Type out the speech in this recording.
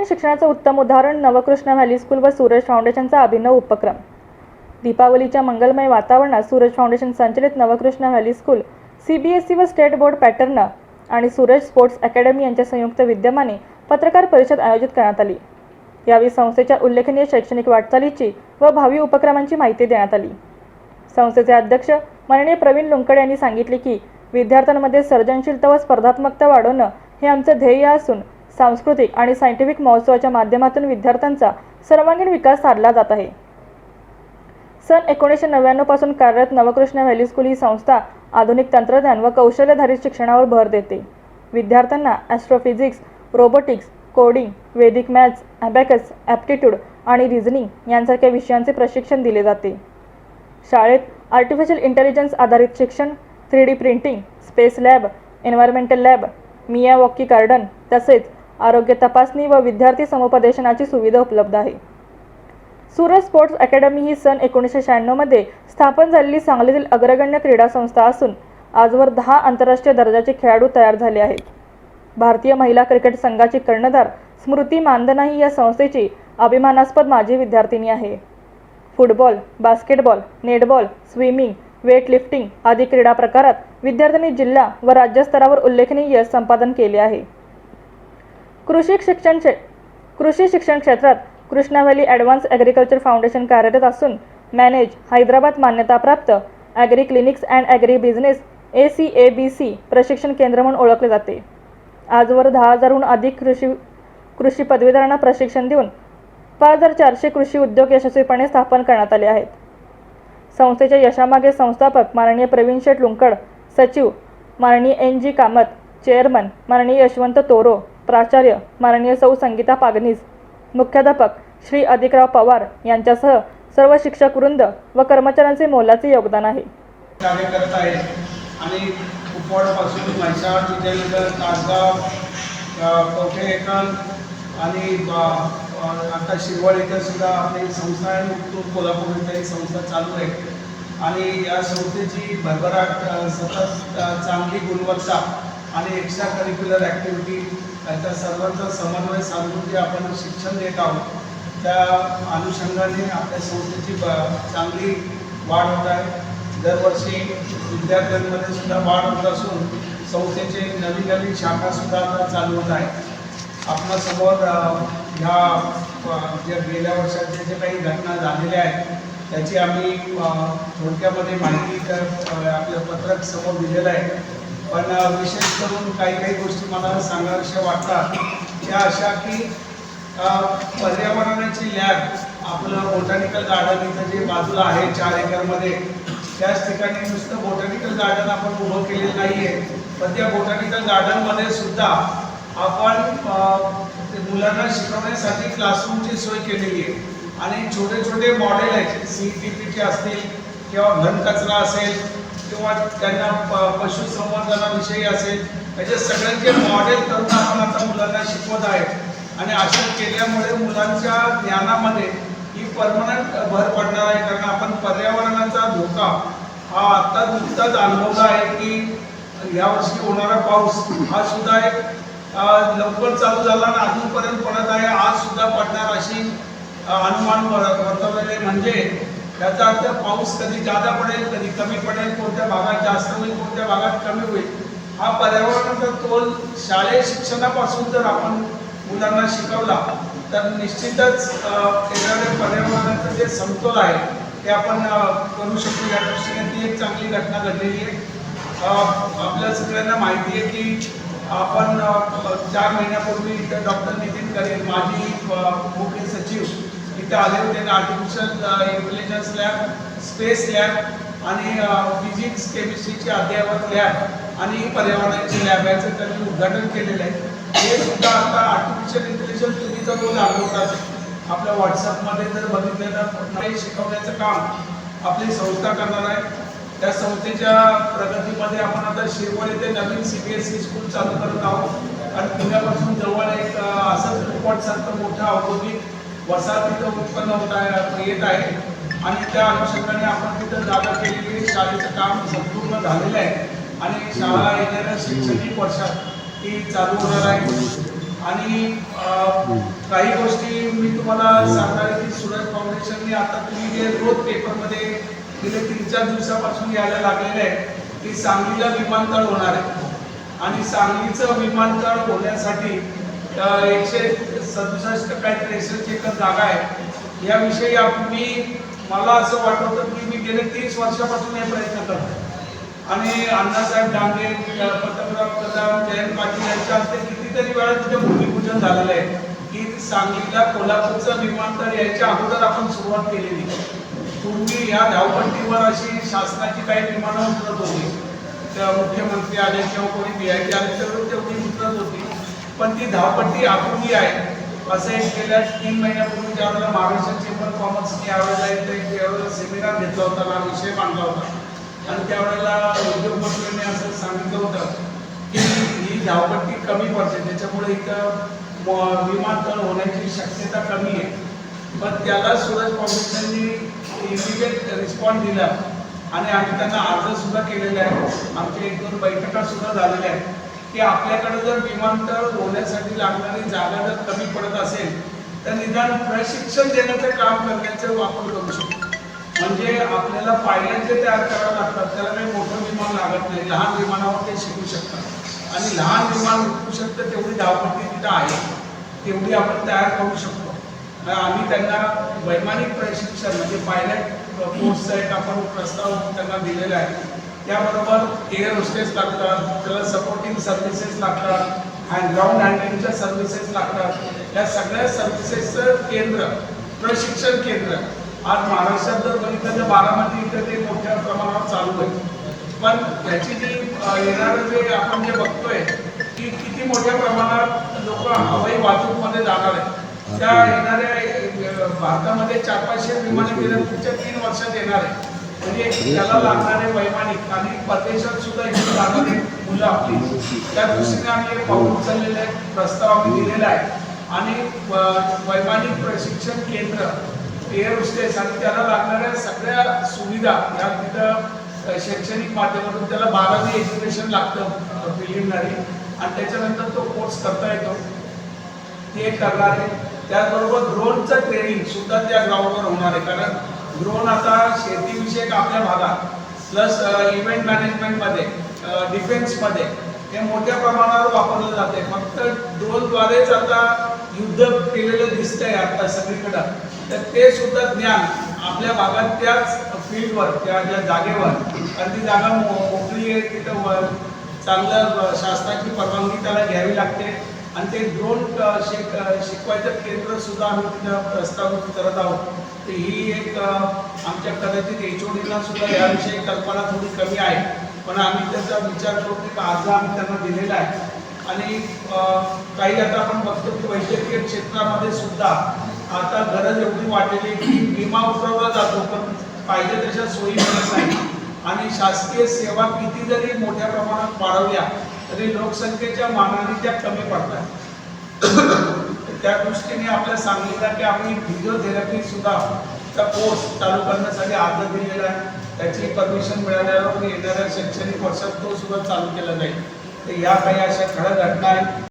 सर्वांगीण शिक्षणाचं उत्तम उदाहरण नवकृष्ण व्हॅली स्कूल व सूरज फाउंडेशनचा अभिनव उपक्रम. दीपावलीच्या मंगलमय वातावरणात सूरज फाउंडेशन संचलित नवकृष्ण व्हॅली स्कूल सीबीएसई व स्टेट बोर्ड पॅटर्न आणि सूरज स्पोर्ट्स अकॅडमी यांच्या संयुक्त विद्यमाने पत्रकार परिषद आयोजित करण्यात आली. यावेळी संस्थेच्या उल्लेखनीय शैक्षणिक वाटचालीची व भावी उपक्रमांची माहिती देण्यात आली. संस्थेचे अध्यक्ष माननीय प्रवीण लुंकड यांनी सांगितले की विद्यार्थ्यांमध्ये सर्जनशीलता व स्पर्धात्मकता वाढवणं हे आमचं ध्येय असून सांस्कृतिक आणि सायंटिफिक महोत्सवाच्या माध्यमातून विद्यार्थ्यांचा सर्वांगीण विकास साधला जात आहे. सन एकोणीसशे नव्याण्णवपासून कार्यरत नवकृष्ण व्हॅली स्कूल ही संस्था आधुनिक तंत्रज्ञान व कौशल्यधारित शिक्षणावर भर देते. विद्यार्थ्यांना astrophysics robotics coding Vedic maths abacus aptitude आणि रिझनिंग यांसारख्या विषयांचे प्रशिक्षण दिले जाते. शाळेत आर्टिफिशियल इंटेलिजन्स आधारित शिक्षण three D printing space lab environmental lab Miyawaki garden तसेच आरोग्य तपासणी व विद्यार्थी समुपदेशनाची सुविधा उपलब्ध आहे. सूरज स्पोर्ट्स अकॅडमी ही सन एकोणीसशे शहाण्णवमध्ये स्थापन झालेली सांगलीतील अग्रगण्य क्रीडा संस्था असून आजवर दहा आंतरराष्ट्रीय दर्जाचे खेळाडू तयार झाले आहेत. भारतीय महिला क्रिकेट संघाची कर्णधार स्मृती मानधना ही या संस्थेची अभिमानास्पद माजी विद्यार्थिनी आहे. Football basketball netball swimming weightlifting आदी क्रीडा प्रकारात विद्यार्थ्यांनी जिल्हा व राज्यस्तरावर उल्लेखनीय यश संपादन केले आहे. कृषी शिक्षण क्षे कृषी शिक्षण क्षेत्रात Krishna Valley Advance Agriculture Foundation कार्यरत असून मॅनेज हैदराबाद मान्यताप्राप्त agri clinics and agri business A C A B C प्रशिक्षण केंद्र म्हणून ओळखले जाते. आजवर दहा हजारहून अधिक कृषी कृषी पदवीधरांना प्रशिक्षण देऊन पाच हजार चारशे कृषी उद्योग यशस्वीपणे स्थापन करण्यात आले आहेत. संस्थेच्या यशामागे संस्थापक माननीय प्रवीण शेठ लुंकड सचिव माननीय एन जी कामत चेअरमन माननीय यशवंत तोरो प्राचार्य माननीय सौ संगीता पागनीस मुख्याध्यापक श्री अधिकराव पवार यांच्यासह सर्व शिक्षक वृंद व कर्मचाऱ्यांचे मोलाचे योगदान आहे. कार्य करत आणि कुपवाडपासून म्हैसाळ विजयनगर तासगाव अ, कवठेकण आणि आता शिरवळ इथे सुद्धा आपली संस्था आहे मुक्तूर कोल्हापूर इथे ही संस्था चालू आहे. आणि या संस्थेची भरभराट सतत चांगली गुणवत्ता आणि एक्स्ट्रा करिक्युलर ॲक्टिव्हिटी त्याच्या सर्वांचा समन्वय साधून जे आपण शिक्षण देत आहोत त्या अनुषंगाने आपल्या संस्थेची ब चांगली वाढ होत आहे. दरवर्षी विद्यार्थ्यांमध्ये सुद्धा वाढ होत असून संस्थेचे नवीन नवीन शाखासुद्धा आता चालू होत आहे आपणासमोर ह्या ज्या गेल्या वर्षाच्या जे काही घटना झालेल्या आहेत त्याची आम्ही थोडक्यामध्ये माहिती तर आपलं पत्रक समोर दिलेलं आहे. पण विशेष करून काही काही गोष्टी मला सांगाव्याशा वाटतात. त्या अशा की पर्यावरणाची लॅब आपलं बोटॅनिकल गार्डन इथं जे बाजूला आहे चार एकरमध्ये त्याच ठिकाणी नुसतं बोटॅनिकल गार्डन आपण उभं केलेलं नाही आहे पण त्या बोटॅनिकल गार्डनमध्ये सुद्धा आपण मुलांना शिकवण्यासाठी क्लासरूमची सोय केलेली आहे आणि छोटे छोटे मॉडेल आहेत सी टी पीचे असतील किंवा घनकचरा असेल किंवा त्यांना प पशुसंवर्धनाविषयी असेल त्याचे सगळ्यांचे मॉडेल करून आपण आता मुलांना शिकवत आहे. आणि असं केल्यामुळे मुलांच्या ज्ञानामध्ये ही परमनंट भर पडणार आहे. कारण आपण पर्यावरणाचा धोका हा आत्ता नुकताच अनुभवला आहे की यावर्षी होणारा पाऊस हा सुद्धा एक लवकर चालू झाला आणि अजूनपर्यंत पडत आहे. आज सुद्धा पडणार अशी अनुमान वर्तवलेले म्हणजे याचा अर्थ पाऊस कधी जादा पडेल कधी कमी पडेल कोणत्या भागात जास्त होईल कोणत्या भागात कमी होईल हा पर्यावरणाचा तोल शालेय शिक्षणापासून जर आपण मुलांना शिकवला तर निश्चितच अ, येणाऱ्या पर्यावरणाचं जे समतोल आहे ते आपण करू शकतो या दृष्टीने ती एक चांगली घटना घडलेली आहे. आपल्या सगळ्यांना माहिती आहे की आपण चार महिन्यापूर्वी डॉक्टर नितीन करेल माजी मुख्य सचिव इथे आले होते artificial intelligence lab space lab आणि फिजिक्स केमिस्ट्रीची अद्ययावत लॅब आणि पर्यावरणाची लॅब याचं त्यांनी उद्घाटन केलेलं आहे. हे सुद्धा आता आर्टिफिशियल इंटेलिजन्स तुम्ही तर रोज अनुभवतात आपल्या व्हॉट्सअपमध्ये जर बघितलं तर शिकवण्याचं काम आपली संस्था करणार आहे. त्या संस्थेच्या प्रगतीमध्ये आपण आता शिरवळ येथे नवीन C B S E school चालू करत आहोत. आणि पुण्यापासून जवळ एक असंच असंच रिपोर्टसारखं मोठं औद्योगिक वसाहतीचं तिथं उत्पन्न होत आहे येत आहे. आणि त्या अनुषंगाने आपण तिथं जागा केलेली शाळेचं काम संपूर्ण झालेलं आहे. आणि शाळा येणाऱ्या शैक्षणिक वर्षात ती चालू होणार आहे. आणि काही गोष्टी मी तुम्हाला सांगणार की सूरज फाउंडेशनने आता तुम्ही जे रोज पेपरमध्ये गेले तीन चार दिवसापासून यायला लागलेले आहे की सांगलीला विमानतळ होणार आहे. आणि सांगलीचं विमानतळ होण्यासाठी एकशे सदुसष्ट काय त्रेसष्ट एकर जागा आहे. याविषयी मी मला असं वाटत होतं की मी गेले तीस वर्षापासून हे प्रयत्न करतो आणि अण्णासाहेब डांगे पंतप्रधान प्रधान जयंत पाटील यांच्या हस्ते कितीतरी वेळा तिथे भूमिपूजन झालेलं आहे. की सांगलीला कोल्हापूरचं विमानतळ यायच्या अगोदर आपण सुरुवात केलेली. पूर्वी या धावपट्टीवर अशी शासनाची काही विमानं उतरत होती. त्या मुख्यमंत्री आले किंवा कोणी बी आय आले तर तेवढी उतरत होती. पण ती धावपट्टी अपूर्वी आहे. असं एक गेल्या तीन महिन्यापूर्वी ज्यावेळेला महाराष्ट्र चेंबर कॉमर्सने यावेळेला एक त्यावेळेला सेमिनार घेतला होता हा विषय मांडला होता. आणि त्यावेळेला उद्योगमंत्र्यांनी असं सांगितलं होतं की ही धावपट्टी कमी पडते त्याच्यामुळे इथं विमानतळ होण्याची शक्यता कमी आहे. पण त्याला सूरज फाउंडेशननी इमिडिएट रिस्पॉन्स दिला. आणि आम्ही त्यांना अर्ज सुद्धा केलेला आहे. आमच्या एक दोन बैठका सुद्धा झालेल्या आहेत. की आपल्याकडे जर विमानतळ होण्यासाठी लागणारी जागा जर कमी पडत असेल तर निदान प्रशिक्षण देण्याचं काम करण्याचा वापर करू शकतो. म्हणजे आपल्याला पायलट जे तयार करावं लागतात त्याला काही मोठं विमान लागत नाही लहान विमानावर ते शिकू शकतात. आणि लहान विमान शिकू शकतं तेवढी धावपट्टी तिथं आहे. तेवढी आपण तयार करू शकतो. आम्ही त्यांना वैमानिक प्रशिक्षण म्हणजे पायलट कोर्सचा एक आपण प्रस्ताव त्यांना दिलेला आहे. त्याबरोबर एअर होस्टेस लागतात त्याला सपोर्टिंग सर्व्हिसेस लागतात अँड ग्राउंड हँडलिंगच्या सर्व्हिसेस लागतात. या सगळ्या सर्व्हिसेसचं केंद्र प्रशिक्षण केंद्र आज महाराष्ट्रात जर बघितलं तर बारामती इथं ते मोठ्या प्रमाणावर चालू आहे. पण याची जी येणारं जे आपण जे बघतोय की किती मोठ्या प्रमाणात लोक हवाई वाहतूकमध्ये जाणार आहे त्या येणाऱ्या भारतामध्ये चार पाचशे विमाने पुढच्या तीन वर्षात येणार आहे म्हणजे त्याला लागणारे वैमानिक आणि परदेशात सुद्धा इथे लागणारे मुलं आपली. त्या दृष्टीने आम्ही एक पाऊल उचललेलं आहे प्रस्ताव आम्ही दिलेला आहे. आणि वैमानिक प्रशिक्षण केंद्र एअर होस्टेस आणि त्याला लागणाऱ्या सगळ्या सुविधा या तिथं शैक्षणिक माध्यमातून त्याला बारावी एज्युकेशन लागतं प्रिलिमिनरी आणि त्याच्यानंतर तो कोर्स करता येतो. ते करणार. आहे त्याचबरोबर ड्रोनचं ट्रेनिंग सुद्धा त्या ग्राउंडवर होणार आहे. कारण ड्रोन आता शेतीविषयक आपल्या भागात प्लस इव्हेंट मॅनेजमेंटमध्ये डिफेन्समध्ये हे मोठ्या प्रमाणावर वापरलं जाते फक्त ड्रोनद्वारेच आता युद्ध केलेलं दिसतंय आता सगळीकडं. तर ते सुद्धा ज्ञान आपल्या भागात त्याच फील्डवर त्या ज्या जागेवर अगदी ती जागा मो- मोकळी आहे तिथं चांगलं शासनाची परवानगी त्याला घ्यावी लागते. आणि ते ड्रोन शिक शिकवायचं केंद्र सुद्धा आम्ही तिथं प्रस्तावित करत आहोत. तर ही एक आमच्या कदाचित एच ओ डीला सुद्धा याविषयी कल्पना थोडी कमी आहे. पण आम्ही त्याचा विचार करून एक अर्ज आम्ही त्यांना दिलेला आहे. आणि काही आता आपण बघतो की वैद्यकीय क्षेत्रामध्ये सुद्धा आता गरज एवढी वाटलेली की विमा उतरवला जातो पण पाहिजे तशा सोयी मिळत नाही. आणि शासकीय सेवा किती जरी मोठ्या प्रमाणात वाढवल्या तरी लोकसंख्येच्या मानाने त्या कमी पडतात. त्या दृष्टीने आपल्या सांगलीला की आम्ही फिजिओथेरपी सुद्धा चा कोर्स चालू करण्यासाठी अर्ज दिलेला आहे. त्याची परमिशन मिळाल्यावर येणाऱ्या शैक्षणिक वर्षात तो सुद्धा चालू केला जाईल. तर या काही अशा खडक घटना आहेत.